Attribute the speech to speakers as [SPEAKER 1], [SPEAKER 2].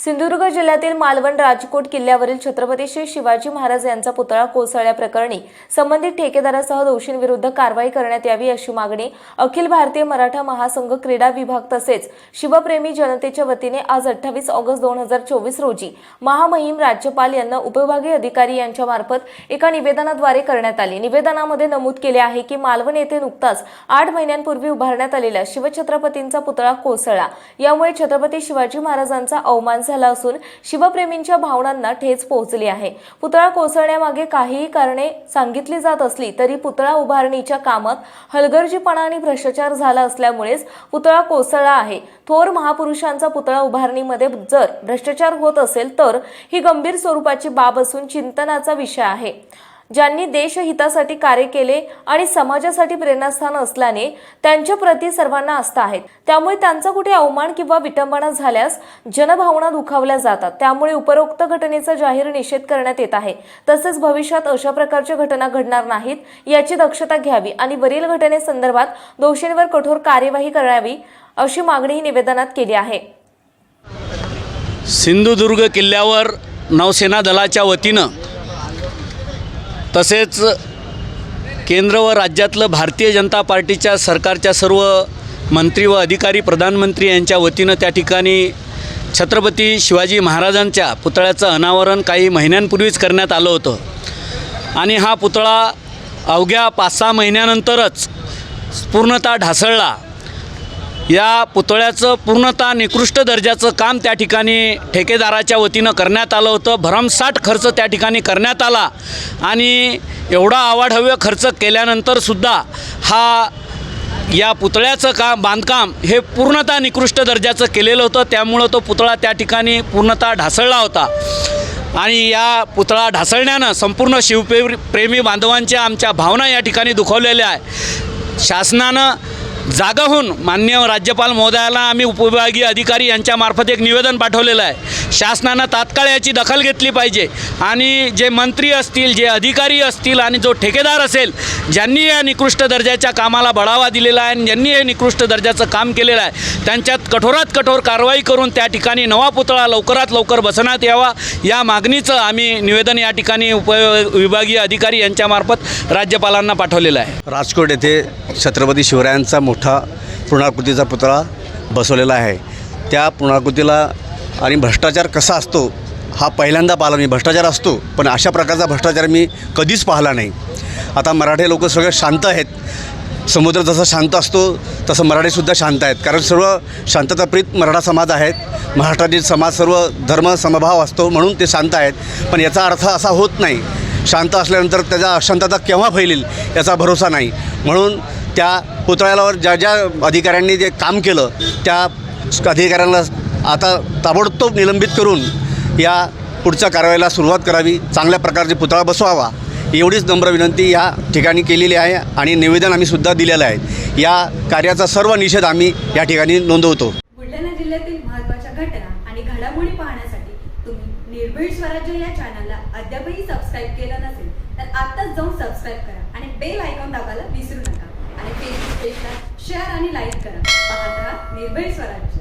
[SPEAKER 1] सिंधुदुर्ग जिल्ह्यातील मालवण राजकोट किल्ल्यावरील छत्रपती श्री शिवाजी महाराज यांचा पुतळा कोसळल्याप्रकरणी संबंधित ठेकेदारासह दोषींविरुद्ध कारवाई करण्यात यावी अशी मागणी अखिल भारतीय मराठा महासंघ क्रीडा विभाग तसेच शिवप्रेमी जनतेच्या वतीने आज अठ्ठावीस ऑगस्ट दोन हजार चोवीस रोजी महामहिम राज्यपाल यांना उपविभागीय अधिकारी यांच्या मार्फत एका निवेदनाद्वारे करण्यात आली. निवेदनामध्ये नमूद केले आहे की मालवण येथे नुकताच आठ महिन्यांपूर्वी उभारण्यात आलेला शिवछत्रपतींचा पुतळा कोसळला. यामुळे छत्रपती शिवाजी महाराजांचा अवमान झाला असून शिवप्रेमींच्या भावनांना ठेच पोहोचली आहे. पुतळा कोसळण्यामागे काहीही कारणे सांगितली जात असली तरी पुतळा उभारणीच्या कामात हलगर्जीपणा आणि भ्रष्टाचार झाला असल्यामुळेच पुतळा कोसळला आहे. थोर महापुरुषांचा पुतळा उभारणीमध्ये जर भ्रष्टाचार होत असेल तर ही गंभीर स्वरूपाची बाब असून चिंतनाचा विषय आहे. ज्यांनी देशहितासाठी कार्य केले आणि समाजासाठी प्रेरणास्थान असल्याने त्यांच्या प्रती सर्वांना आस्था आहेत त्यामुळे त्यांचा कुठे अवमान किंवा विटंबना झाल्यास जनभावना दुखावल्या जातात. त्यामुळे उपरोक्त घटनेचा जाहीर निषेध करण्यात येत आहे. तसेच भविष्यात अशा प्रकारच्या घटना घडणार नाहीत याची दक्षता घ्यावी आणि वरील घटनेसंदर्भात दोषींवर कठोर कार्यवाही करावी अशी मागणीही निवेदनात केली आहे.
[SPEAKER 2] सिंधुदुर्ग किल्ल्यावर नौसेना दलाच्या वतीनं तसेच केंद्र व राज्यातलं भारतीय जनता पार्टीच्या सरकारच्या सर्व मंत्री व अधिकारी प्रधानमंत्री यांच्या वतीनं त्या ठिकाणी छत्रपती शिवाजी महाराजांच्या पुतळ्याचं अनावरण काही महिन्यांपूर्वीच करण्यात आलं होतं. आणि हा पुतळा अवघ्या पाच सहा महिन्यानंतरच पूर्णतः ढासळला. या पुतळ्याचं पूर्णतः निकृष्ट दर्जाचं काम त्या ठिकाणी ठेकेदाराच्या वतीनं करण्यात आलं होतं. भरमसाठ खर्च त्या ठिकाणी करण्यात आला. आणि एवढा आवाढव्य खर्च केल्यानंतरसुद्धा हा या पुतळ्याचं काम बांधकाम हे पूर्णतः निकृष्ट दर्जाचं केलेलं होतं. त्यामुळं तो पुतळा त्या ठिकाणी पूर्णतः ढासळला होता. आणि या पुतळा ढासळण्यानं संपूर्ण शिवप्रेमी प्रेमी बांधवांच्या आमच्या भावना या ठिकाणी दुखावलेल्या आहे शासनानं जागाहून मान्य राज्यपाल महोदयाला आम्ही उपविभागीय अधिकारी यांच्यामार्फत एक निवेदन पाठवलेलं आहे. शासनानं तात्काळ याची दखल घेतली पाहिजे. आणि जे मंत्री असतील जे अधिकारी असतील आणि जो ठेकेदार असेल ज्यांनी या निकृष्ट दर्जाच्या कामाला बढावा दिलेला आहे आणि ज्यांनी हे निकृष्ट दर्जाचं काम केलेलं आहे त्यांच्यात कठोरात कठोर कारवाई करून त्या ठिकाणी नवा पुतळा लवकरात लवकर बसवण्यात यावा. या मागणीचं आम्ही निवेदन या ठिकाणी उप विभागीय अधिकारी यांच्यामार्फत राज्यपालांना पाठवलेलं आहे.
[SPEAKER 3] राजकोट येथे छत्रपती शिवरायांचा मोठा पूर्णाकृतीचा पुतळा बसवलेला आहे. त्या पूर्णाकृतीला आणि भ्रष्टाचार कसा असतो हा पहिल्यांदा पाहिला मी भ्रष्टाचार असतो पण अशा प्रकारचा भ्रष्टाचार मी कधीच पाहिला नाही. आता मराठी लोक सगळे शांत आहेत. समुद्र जसा शांत असतो तसं मराठीसुद्धा शांत आहेत. कारण सर्व शांतताप्रीत मराठा समाज आहेत. महाराष्ट्रातील समाज सर्व धर्म समभाव असतो म्हणून ते शांत आहेत. पण याचा अर्थ असा होत नाही. शांत असल्यानंतर त्याचा अशांतता केव्हा फैलेल याचा भरोसा नाही. म्हणून त्या पुतळ्यावर ज्या ज्या अधिकाऱ्यांनी जे काम केलं त्या अधिकाऱ्यांना आता ताबडतोब निलंबित करून या पुढच्या कारवाईला सुरुवात करावी चांगल्या प्रकारचे पुतळा बसवावा एवढीच नम्र विनंती या ठिकाणी केलेली आहे आणि निवेदन आम्ही सुद्धा दिलेलं आहे. या कार्याचा सर्व निषेध आम्ही या ठिकाणी नोंदवतो.
[SPEAKER 4] बुलढाणा जिल्ह्यातील महत्त्वाच्या घटना आणि घडामोडी पाहण्यासाठी तुम्ही निर्भीड स्वराज्य या चॅनलला अद्यापही सबस्क्राईब केलं नसेल तर आत्ताच जाऊन सबस्क्राईब करा आणि बेल आयकॉन दाबायला विसरू पेजला शेअर आणि लाईक करा. पाहत राहा निर्भय स्वराज्य.